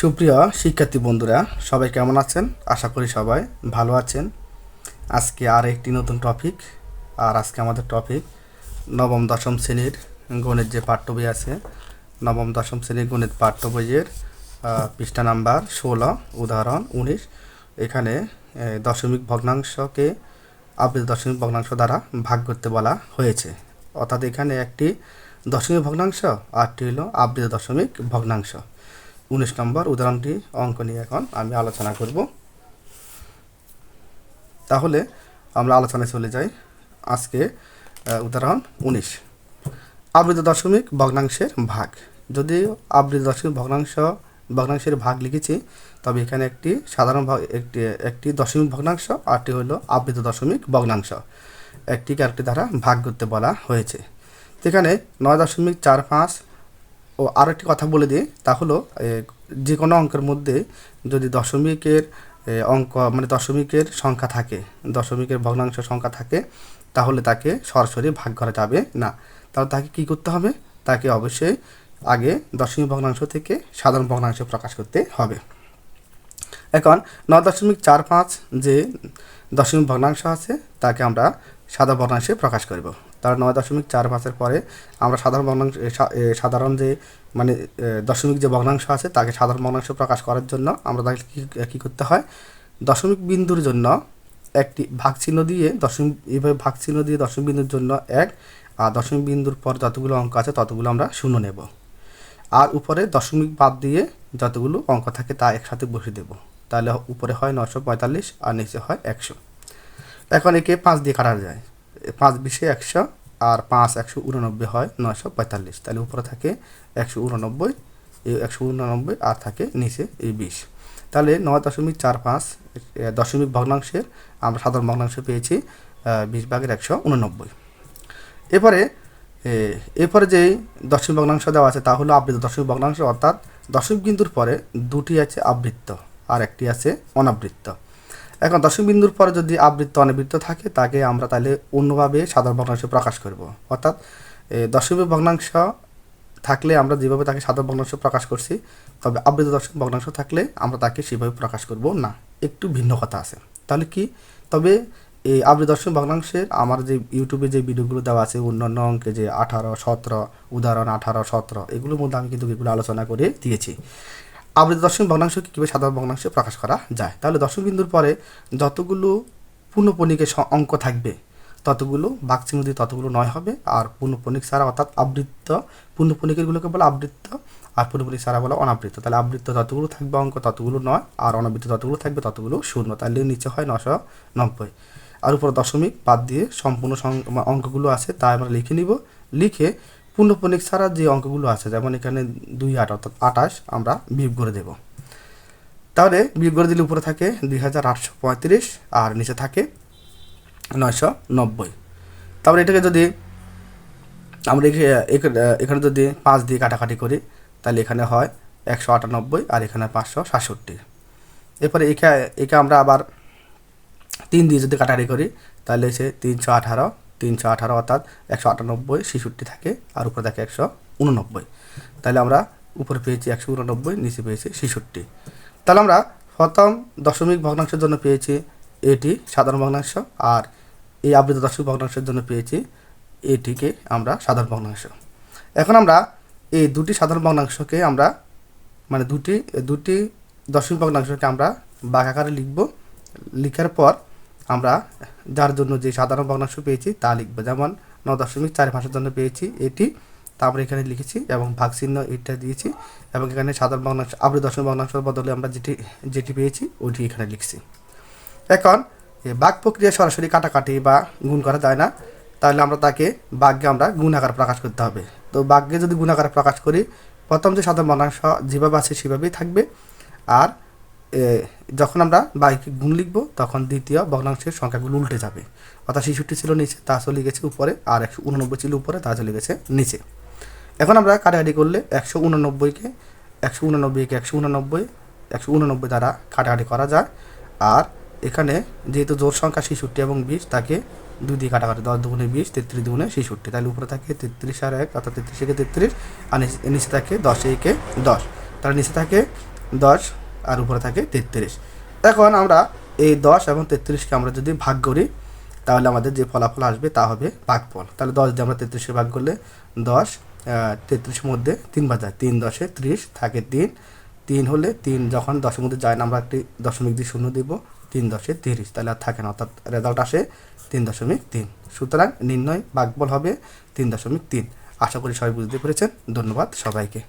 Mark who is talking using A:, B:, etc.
A: সুপ্রিয় শিক্ষার্থী বন্ধুরা, সবাই কেমন আছেন? আশা করি সবাই ভালো আছেন। আজকে আর একটি নতুন টপিক আর আজকে আমাদের টপিক নবম, দশম শ্রেণির গণিত যে পাঠ্য বই আছে, নবম, দশম শ্রেণির গণিত পাঠ্য বইয়ের পৃষ্ঠা নাম্বার ষোলো, উদাহরণ উনিশ। এখানে দশমিক ভগ্নাংশকে আবৃত দশমিক ভগ্নাংশ দ্বারা ভাগ করতে বলা হয়েছে। অর্থাৎ এখানে একটি দশমিক ভগ্নাংশ আরটি হলো আবৃত দশমিক ভগ্নাংশ। উনিশ নম্বর উদাহরণটি অঙ্ক নিয়ে এখন আমি আলোচনা করব। তাহলে আমরা আলোচনায় চলে যাই। আজকে উদাহরণ উনিশ। আবৃত দশমিক ভগ্নাংশের ভাগ। যদি আবৃত দশমিক ভগ্নাংশ, ভগ্নাংশের ভাগ লিখেছি, তবে এখানে একটি সাধারণ ভাগ, একটি একটি দশমিক ভগ্নাংশ, আরটি হলো আবৃত দশমিক ভগ্নাংশ। একটিকে আরেকটি দ্বারা ভাগ করতে বলা হয়েছে। এখানে নয় দশমিক চার পাঁচ ও আর একটি কথা বলে দিই, তা হলো যে কোনো অঙ্কের মধ্যে যদি দশমিকের অঙ্ক মানে দশমিকের সংখ্যা থাকে, দশমিকের ভগ্নাংশ সংখ্যা থাকে, তাহলে তাকে সরাসরি ভাগ করা যাবে না। তাহলে তাকে কি করতে হবে? তাকে অবশ্যই আগে দশমিক ভগ্নাংশ থেকে সাধারণ ভগ্নাংশ প্রকাশ করতে হবে। এখন নয় দশমিক চার পাঁচ যে দশমিক ভগ্নাংশ আছে, তাকে আমরা সাধারণ ভগ্নাংশে প্রকাশ করব। তার নয় দশমিক চার পাঁচের পরে আমরা সাধারণ ভগ্নাংশ সাধারণ যে মানে দশমিক যে ভগ্নাংশ আছে, তাকে সাধারণ ভগ্নাংশ প্রকাশ করার জন্য আমরা তাকে কী কী করতে হয়? দশমিক বিন্দুর জন্য একটি ভাগ চিহ্ন দিয়ে দশমিক, এইভাবে ভাগ চিহ্ন দিয়ে দশমিক বিন্দুর জন্য এক, আর দশমিক বিন্দুর পর যতগুলো অঙ্ক আছে, ততগুলো আমরা শূন্য নেব। আর উপরে দশমিক বাদ দিয়ে যতগুলো অঙ্ক থাকে, তা একসাথে বসে দেব। তাহলে উপরে হয় নশো পঁয়তাল্লিশ আর নিচে হয় একশো। এখন একে পাঁচ দিয়ে কাটা যায়। পাঁচ বিশে একশো আর পাঁচ একশো উননব্বই হয় নশো পঁয়তাল্লিশ। তাহলে উপরে থাকে একশো উননব্বই এই একশো উননব্বই আর থাকে নিচে এই বিশ। তাহলে নয় দশমিক চার পাঁচ দশমিক ভগ্নাংশের আমরা সাধারণ ভগ্নাংশ পেয়েছি বিশ ভাগের একশো উননব্বই। এরপরে এরপরে যে দশমিক ভগ্নাংশ দেওয়া আছে তা হলো আবৃত দশমিক ভগ্নাংশ, অর্থাৎ দশমিক বিন্দুর পরে দুটি আছে আবৃত্ত। আর একটি আছে অনাবৃত্ত। এখন দশমিক বিন্দুর পরে যদি আবৃত্ত অনাবৃত্ত থাকে তাকে আমরা তাহলে অন্যভাবে সাধারণ ভগ্নাংশে প্রকাশ করব। অর্থাৎ এ, দশমিক ভগ্নাংশ থাকলে আমরা যেভাবে তাকে সাধারণ ভগ্নাংশ প্রকাশ করছি তবে আবৃত দশমিক ভগ্নাংশ থাকলে আমরা তাকে সেভাবে প্রকাশ করব না। একটু ভিন্ন কথা আছে। তাহলে কি? তবে এই আবৃত দশমিক ভগ্নাংশের আমার যে ইউটিউবে যে ভিডিওগুলো দেওয়া আছে অন্যান্য অঙ্কে যে আঠারো সতেরো উদাহরণ আঠারো সতেরো এগুলোর মধ্যে আমি কিন্তু এগুলো আলোচনা করে দিয়েছি। আবৃত দশমিক ভগ্নাংশকে কীভাবে সাধারণ ভগ্নাংশে প্রকাশ করা যায়? তাহলে দশমিক বিন্দুর পরে যতগুলো পূর্ণপণিকের অঙ্ক থাকবে, ততগুলো বাকচিহ্ন দিয়ে ততগুলো নয় হবে। আর পূর্ণপণিক ছাড়া অর্থাৎ আবৃত্ত পূর্ণপণিকেরগুলোকে বলে আবৃত্ত, আর পূর্ণপণিক ছাড়া বলে অনাবৃত্ত। তাহলে আবৃত্ত ততগুলো থাকবে অঙ্ক, ততগুলো নয়, আর অনাবৃত্ত যতগুলো থাকবে, ততগুলো শূন্য। তাহলে নিচে হয় নশো নব্বই। আর উপর দশমিক বাদ দিয়ে সম্পূর্ণ অঙ্কগুলো আছে, তা আমরা লিখে নিব। লিখে পূর্ণপণিক ছাড়া যে অঙ্কগুলো আছে, যেমন এখানে দুই আট, অর্থাৎ আঠাশ, আমরা বিয়োগ করে দেব। তাহলে বিয়োগ করে দিলে উপরে থাকে দুই হাজার আটশো পঁয়ত্রিশ আর নিচে থাকে নয়শো নব্বই। তারপরে এটাকে যদি আমরা এখে- এখানে এখানে যদি পাঁচ দিয়ে কাটাকাটি করি, তাহলে এখানে হয় একশো আটানব্বই আর এখানে পাঁচশো সাতষট্টি। এরপরে একে একে আমরা আবার তিন দিয়ে যদি কাটাকাটি করি, তাহলে সে তিনশো আঠারো তিনশো আঠারো অর্থাৎ একশো আটানব্বই ছেষট্টি থাকে, আর উপরে থাকে একশো উননব্বই। তাহলে আমরা উপরে পেয়েছি একশো উননব্বই, নিচে পেয়েছি ছেষট্টি। তাহলে আমরা প্রথম দশমিক ভগ্নাংশের জন্য পেয়েছি এটি সাধারণ ভগ্নাংশ, আর এই আবৃত দশমিক ভগ্নাংশের জন্য পেয়েছি এটিকে আমরা সাধারণ ভগ্নাংশ। এখন আমরা এই দুটি সাধারণ ভগ্নাংশকে আমরা মানে দুটি দুটি দশমিক ভগ্নাংশকে আমরা বাঘ আকারে লিখব। লিখার পর আমরা যার জন্য যে সাধারণ ভগ্নাংশ পেয়েছি তা লিখব। যেমন ন দশমিক চার পাঁচের জন্য পেয়েছি এটি, তারপরে এখানে লিখেছি এবং ভাগ চিহ্ন এটা দিয়েছি এবং এখানে সাধারণ ভগ্নাংশ, আবৃত দশমিক ভগ্নাংশের বদলে আমরা যেটি যেটি পেয়েছি ওইটি এখানে লিখছি। এখন বাঘ প্রক্রিয়া সরাসরি কাটাকাটি বা গুণ করা যায় না, তাহলে আমরা তাকে বাঘকে আমরা গুণ আকারে প্রকাশ করতে হবে। তো বাঘকে যদি গুণ আকারে প্রকাশ করি, প্রথম যে সাধারণ ভগ্নাংশ যেভাবে আছে সেভাবেই থাকবে। আর যখন আমরা বাইকে গুণ লিখব, তখন দ্বিতীয় ভগ্নাংশের সংখ্যাগুলো উল্টে যাবে। অর্থাৎ শিশুটি ছিল নিচে, তা চলে গেছে উপরে, আর একশো উননব্বই ছিল উপরে, তা চলে গেছে নিচে। এখন আমরা কাটাকাটি করলে একশো উননব্বইকে একশো উননব্বইকে একশো উননব্বই একশো উননব্বই দ্বারা কাটাকাটি করা যায়। আর এখানে যেহেতু জোর সংখ্যা ছেষট্টি এবং বিশ, তাকে দুই দিয়ে কাটাকাটি, দশ দুগুণে বিশ, তেত্রিশ দুগুণে ছেষট্টি। তাহলে উপরে থাকে তেত্রিশ আর এক, অর্থাৎ তেত্রিশ একে তেত্রিশ, আর নিচে থাকে দশ একে দশ। তাহলে নিচে থাকে দশ আর উপরে থাকে তেত্রিশ। এখন আমরা এই দশ এবং তেত্রিশকে আমরা যদি ভাগ করি, তাহলে আমাদের যে ফলাফল আসবে তা হবে ভাগফল তাহলে দশ দিয়ে আমরা তেত্রিশে ভাগ করলে দশ তেত্রিশের মধ্যে তিন বাজায় তিন দশে ত্রিশ থাকে তিন। তিন হলে তিন যখন দশের মধ্যে যায় না, আমরা একটি দশমিক দিয়ে শূন্য দিব। তিন দশে তিরিশ, তাহলে আর থাকে না, অর্থাৎ রেজাল্ট আসে তিন দশমিক তিন। সুতরাং নির্ণয় ভাগফল হবে তিন দশমিক তিন। আশা করি সবাই বুঝতে পেরেছেন। ধন্যবাদ সবাইকে।